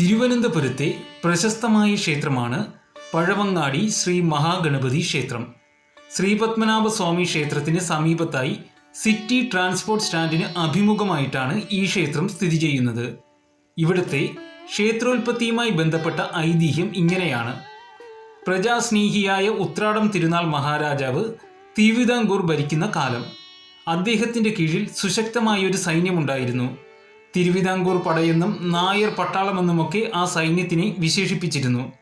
തിരുവനന്തപുരത്തെ പ്രശസ്തമായ ക്ഷേത്രമാണ് പഴവങ്ങാടി ശ്രീ മഹാഗണപതി ക്ഷേത്രം. ശ്രീപത്മനാഭ സ്വാമി ക്ഷേത്രത്തിന് സമീപത്തായി സിറ്റി ട്രാൻസ്പോർട്ട് സ്റ്റാൻഡിന് അഭിമുഖമായിട്ടാണ് ഈ ക്ഷേത്രം സ്ഥിതി ചെയ്യുന്നത്. ഇവിടുത്തെ ക്ഷേത്രോൽപത്തിയുമായി ബന്ധപ്പെട്ട ഐതിഹ്യം ഇങ്ങനെയാണ്. പ്രജാസ്നേഹിയായ ഉത്രാടം തിരുനാൾ മഹാരാജാവ് തിരുവിതാംകൂർ ഭരിക്കുന്ന കാലം. അദ്ദേഹത്തിന്റെ കീഴിൽ സുശക്തമായ ഒരു സൈന്യമുണ്ടായിരുന്നു. തിരുവിതാംകൂർ പടയെന്നും നായർ പട്ടാളമെന്നുമൊക്കെ ആ സൈന്യത്തിനെ വിശേഷിപ്പിച്ചിരുന്നു.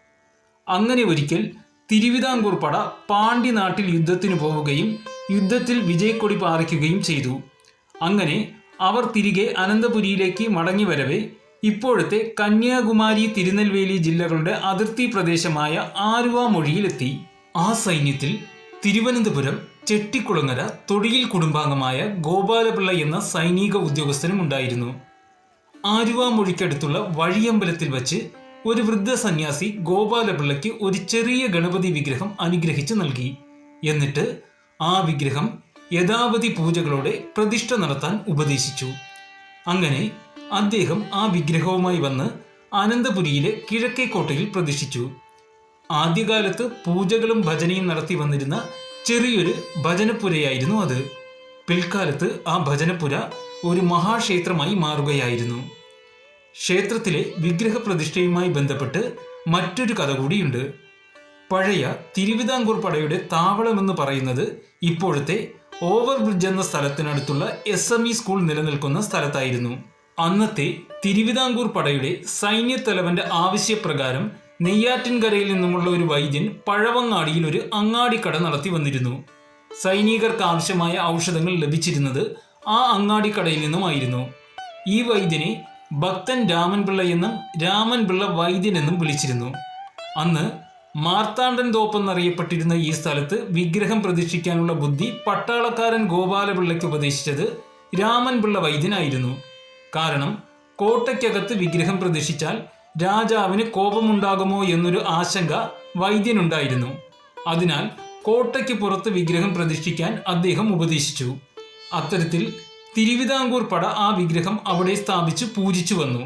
അങ്ങനെ ഒരിക്കൽ തിരുവിതാംകൂർ പട പാണ്ഡ്യ നാട്ടിൽ യുദ്ധത്തിന് പോവുകയും യുദ്ധത്തിൽ വിജയക്കൊടി പാറിക്കുകയും ചെയ്തു. അങ്ങനെ അവർ തിരികെ അനന്തപുരിയിലേക്ക് മടങ്ങി വരവേ ഇപ്പോഴത്തെ കന്യാകുമാരി തിരുനെൽവേലി ജില്ലകളുടെ അതിർത്തി പ്രദേശമായ ആലുവ മൊഴിയിലെത്തി. ആ സൈന്യത്തിൽ തിരുവനന്തപുരം ചെട്ടിക്കുളങ്ങര തൊടിയിൽ കുടുംബാംഗമായ ഗോപാലപിള്ള എന്ന സൈനിക ഉദ്യോഗസ്ഥനും ഉണ്ടായിരുന്നു ആലുവ മൊഴിക്കടുത്തുള്ള വഴിയമ്പലത്തിൽ വച്ച് ഒരു വൃദ്ധ സന്യാസി ഗോപാലപിള്ളയ്ക്ക് ഒരു ചെറിയ ഗണപതി വിഗ്രഹം അനുഗ്രഹിച്ച് നൽകി. എന്നിട്ട് ആ വിഗ്രഹം യഥാവധി പൂജകളോടെ പ്രതിഷ്ഠ നടത്താൻ ഉപദേശിച്ചു. അങ്ങനെ അദ്ദേഹം ആ വിഗ്രഹവുമായി വന്ന് അനന്തപുരിയിലെ കിഴക്കേക്കോട്ടയിൽ പ്രതിഷ്ഠിച്ചു. ആദ്യകാലത്ത് പൂജകളും ഭജനയും നടത്തി വന്നിരുന്ന ചെറിയൊരു ഭജനപ്പുരയായിരുന്നു അത്. പിൽക്കാലത്ത് ആ ഭജനപ്പുര ഒരു മഹാക്ഷേത്രമായി മാറുകയായിരുന്നു. ക്ഷേത്രത്തിലെ വിഗ്രഹ പ്രതിഷ്ഠയുമായി ബന്ധപ്പെട്ട് മറ്റൊരു കഥ കൂടിയുണ്ട്. പഴയ തിരുവിതാംകൂർ പടയുടെ താവളമെന്ന് പറയുന്നത് ഇപ്പോഴത്തെ ഓവർ ബ്രിഡ്ജ് എന്ന സ്ഥലത്തിനടുത്തുള്ള എസ് എം ഇ സ്കൂൾ നിലനിൽക്കുന്ന സ്ഥലത്തായിരുന്നു. അന്നത്തെ തിരുവിതാംകൂർ പടയുടെ സൈന്യത്തലവന്റെ ആവശ്യപ്രകാരം നെയ്യാറ്റിൻകരയിൽ നിന്നുമുള്ള ഒരു വൈദ്യൻ പഴവങ്ങാടിയിൽ ഒരു അങ്ങാടിക്കട നടത്തി വന്നിരുന്നു. സൈനികർക്ക് ആവശ്യമായ ഔഷധങ്ങൾ ലഭിച്ചിരുന്നത് ആ അങ്ങാടിക്കടയിൽ നിന്നുമായിരുന്നു. ഈ വൈദ്യനെ ഭക്തൻ രാമൻപിള്ള എന്നും രാമൻപിള്ള വൈദ്യൻ എന്നും വിളിച്ചിരുന്നു. അന്ന് മാർത്താണ്ഡൻ തോപ്പെന്നറിയപ്പെട്ടിരുന്ന ഈ സ്ഥലത്ത് വിഗ്രഹം പ്രതിഷ്ഠിക്കാനുള്ള ബുദ്ധി പട്ടാളക്കാരൻ ഗോപാലപിള്ളയ്ക്ക് ഉപദേശിച്ചത് രാമൻപിള്ള വൈദ്യനായിരുന്നു. കാരണം കോട്ടയ്ക്കകത്ത് വിഗ്രഹം പ്രതിഷ്ഠിച്ചാൽ രാജാവിന് കോപമുണ്ടാകുമോ എന്നൊരു ആശങ്ക വൈദ്യനുണ്ടായിരുന്നു. അതിനാൽ കോട്ടയ്ക്ക് പുറത്ത് വിഗ്രഹം പ്രതിഷ്ഠിക്കാൻ അദ്ദേഹം ഉപദേശിച്ചു. അത്തരത്തിൽ തിരുവിതാംകൂർ പട ആ വിഗ്രഹം അവിടെ സ്ഥാപിച്ച് പൂജിച്ചു വന്നു.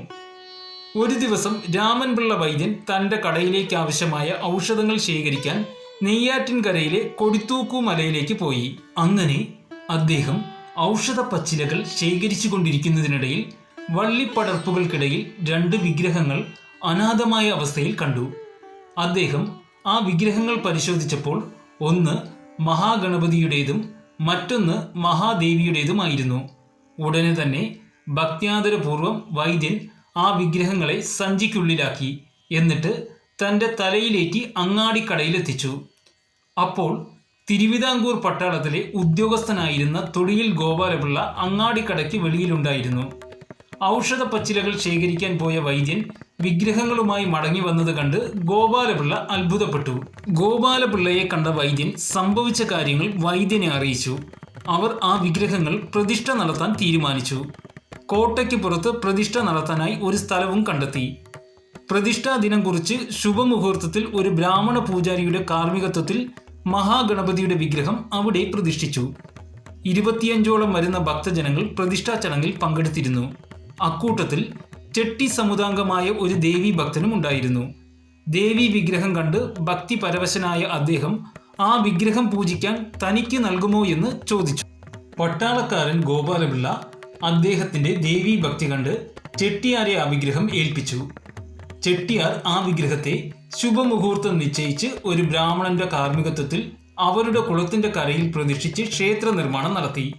ഒരു ദിവസം രാമൻപിള്ള വൈദ്യൻ തന്റെ കടയിലേക്ക് ആവശ്യമായ ഔഷധങ്ങൾ ശേഖരിക്കാൻ നെയ്യാറ്റിൻകരയിലെ കൊടിത്തൂക്കു മലയിലേക്ക് പോയി. അങ്ങനെ അദ്ദേഹം ഔഷധ പച്ചിലകൾ ശേഖരിച്ചു കൊണ്ടിരിക്കുന്നതിനിടയിൽ വള്ളിപ്പടർപ്പുകൾക്കിടയിൽ രണ്ട് വിഗ്രഹങ്ങൾ അനാഥമായ അവസ്ഥയിൽ കണ്ടു. അദ്ദേഹം ആ വിഗ്രഹങ്ങൾ പരിശോധിച്ചപ്പോൾ ഒന്ന് മഹാഗണപതിയുടേതും മറ്റൊന്ന് മഹാദേവിയുടേതുമായിരുന്നു. ഉടനെ തന്നെ ഭക്ത്യാദരപൂർവം വൈദ്യൻ ആ വിഗ്രഹങ്ങളെ സഞ്ചിക്കുള്ളിലാക്കി എന്നിട്ട് തന്റെ തലയിലേറ്റി അങ്ങാടിക്കടയിലെത്തിച്ചു. അപ്പോൾ തിരുവിതാംകൂർ പട്ടാളത്തിലെ ഉദ്യോഗസ്ഥനായിരുന്ന തൊടിയിൽ ഗോപാലപിള്ള അങ്ങാടിക്കടയ്ക്ക് വെളിയിലുണ്ടായിരുന്നു. ഔഷധ പച്ചിലകൾ ശേഖരിക്കാൻ പോയ വൈദ്യൻ വിഗ്രഹങ്ങളുമായി മടങ്ങി വന്നത് കണ്ട് ഗോപാലപിള്ള അത്ഭുതപ്പെട്ടു. ഗോപാലപിള്ളയെ കണ്ട വൈദ്യൻ സംഭവിച്ച കാര്യങ്ങൾ വൈദ്യനെ അറിയിച്ചു. അവർ ആ വിഗ്രഹങ്ങൾ പ്രതിഷ്ഠ നടത്താൻ തീരുമാനിച്ചു. കോട്ടയ്ക്ക് പുറത്ത് പ്രതിഷ്ഠ നടത്താനായി ഒരു സ്ഥലവും കണ്ടെത്തി. പ്രതിഷ്ഠാ ദിനം കുറിച്ച് ശുഭമുഹൂർത്തത്തിൽ ഒരു ബ്രാഹ്മണ പൂജാരിയുടെ കാർമ്മികത്വത്തിൽ മഹാഗണപതിയുടെ വിഗ്രഹം അവിടെ പ്രതിഷ്ഠിച്ചു. ഇരുപത്തിയഞ്ചോളം വരുന്ന ഭക്തജനങ്ങൾ പ്രതിഷ്ഠാ ചടങ്ങിൽ പങ്കെടുത്തിരുന്നു. അക്കൂട്ടത്തിൽ ചെട്ടി സമുദാംഗമായ ഒരു ദേവി ഭക്തനും ഉണ്ടായിരുന്നു. ദേവി വിഗ്രഹം കണ്ട് ഭക്തി പരവശനായ അദ്ദേഹം ആ വിഗ്രഹം പൂജിക്കാൻ തനിക്ക് നൽകുമോ എന്ന് ചോദിച്ചു. പട്ടാളക്കാരൻ ഗോപാലപിള്ള അദ്ദേഹത്തിന്റെ ദേവി ഭക്തി കണ്ട് ചെട്ടിയാരെ ആ വിഗ്രഹം ഏൽപ്പിച്ചു. ചെട്ടിയാർ ആ വിഗ്രഹത്തെ ശുഭമുഹൂർത്തം നിശ്ചയിച്ച് ഒരു ബ്രാഹ്മണന്റെ കാർമ്മികത്വത്തിൽ അവരുടെ കുളത്തിന്റെ കരയിൽ പ്രതിഷ്ഠിച്ച് ക്ഷേത്ര നിർമ്മാണം നടത്തി.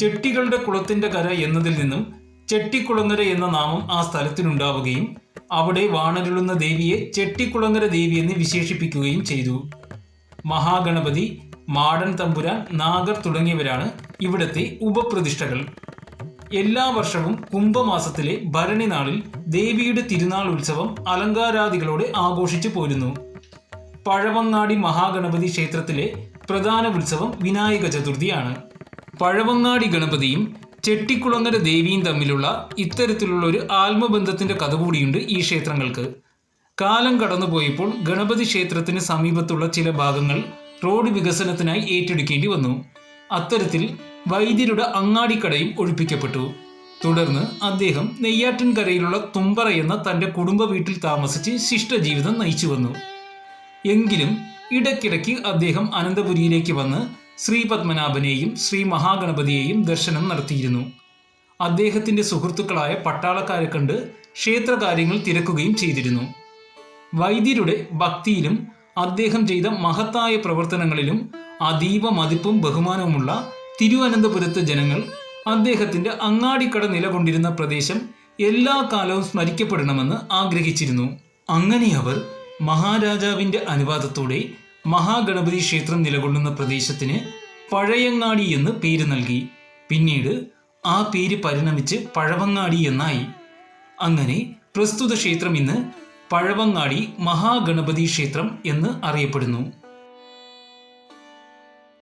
ചെട്ടികളുടെ കുളത്തിന്റെ കര എന്നതിൽ നിന്നും ചെട്ടിക്കുളങ്ങര എന്ന നാമം ആ സ്ഥലത്തിനുണ്ടാവുകയും അവിടെ വാണരുളുന്ന ദേവിയെ ചെട്ടിക്കുളങ്ങര ദേവി എന്ന് വിശേഷിപ്പിക്കുകയും ചെയ്തു. മഹാഗണപതി മാടൻ തമ്പുരാൻ നാഗർ തുടങ്ങിയവരാണ് ഇവിടത്തെ ഉപപ്രതിഷ്ഠകൾ. എല്ലാ വർഷവും കുംഭമാസത്തിലെ ഭരണി നാളിൽ ദേവിയുടെ തിരുനാൾ ഉത്സവം അലങ്കാരാദികളോടെ ആഘോഷിച്ചു പോരുന്നു. പഴവങ്ങാടി മഹാഗണപതി ക്ഷേത്രത്തിലെ പ്രധാന ഉത്സവം വിനായക ചതുർത്ഥിയാണ്. പഴവങ്ങാടി ഗണപതിയും ചെട്ടിക്കുളങ്ങര ദേവിയും തമ്മിലുള്ള ഇത്തരത്തിലുള്ള ഒരു ആത്മബന്ധത്തിന്റെ കഥ കൂടിയുണ്ട് ഈ ക്ഷേത്രങ്ങൾക്ക്. കാലം കടന്നുപോയപ്പോൾ ഗണപതി ക്ഷേത്രത്തിന് സമീപത്തുള്ള ചില ഭാഗങ്ങൾ റോഡ് വികസനത്തിനായി ഏറ്റെടുക്കേണ്ടി വന്നു. അത്തരത്തിൽ വൈദ്യരുടെ അങ്ങാടിക്കടയും ഒഴിപ്പിക്കപ്പെട്ടു. തുടർന്ന് അദ്ദേഹം നെയ്യാറ്റിൻകരയിലുള്ള തുമ്പറ എന്ന തന്റെ കുടുംബ വീട്ടിൽ താമസിച്ച് ശിഷ്ടജീവിതം നയിച്ചു വന്നു. എങ്കിലും ഇടയ്ക്കിടയ്ക്ക് അദ്ദേഹം അനന്തപുരിയിലേക്ക് വന്ന് ശ്രീ പത്മനാഭനെയും ശ്രീ മഹാഗണപതിയെയും ദർശനം നടത്തിയിരുന്നു. അദ്ദേഹത്തിന്റെ സുഹൃത്തുക്കളായ പട്ടാളക്കാരെ കണ്ട് ക്ഷേത്രകാര്യങ്ങൾ തിരക്കുകയും ചെയ്തിരുന്നു. വൈദ്യരുടെ ഭക്തിയിലും അദ്ദേഹം ചെയ്ത മഹത്തായ പ്രവർത്തനങ്ങളിലും അതീവ മതിപ്പും ബഹുമാനവുമുള്ള തിരുവനന്തപുരത്ത് ജനങ്ങൾ അദ്ദേഹത്തിന്റെ അങ്ങാടിക്കട നിലകൊണ്ടിരുന്ന പ്രദേശം എല്ലാ കാലവും സ്മരിക്കപ്പെടണമെന്ന് ആഗ്രഹിച്ചിരുന്നു. അങ്ങനെ അവർ മഹാരാജാവിന്റെ അനുവാദത്തോടെ മഹാഗണപതി ക്ഷേത്രം നിലകൊള്ളുന്ന പ്രദേശത്തിന് പഴയങ്ങാടി എന്ന് പേര് നൽകി. പിന്നീട് ആ പേര് പരിണമിച്ച് പഴവങ്ങാടി എന്നായി. അങ്ങനെ പ്രസ്തുത ക്ഷേത്രം ഇന്ന് പഴവങ്ങാടി മഹാഗണപതി ക്ഷേത്രം എന്ന് അറിയപ്പെടുന്നു.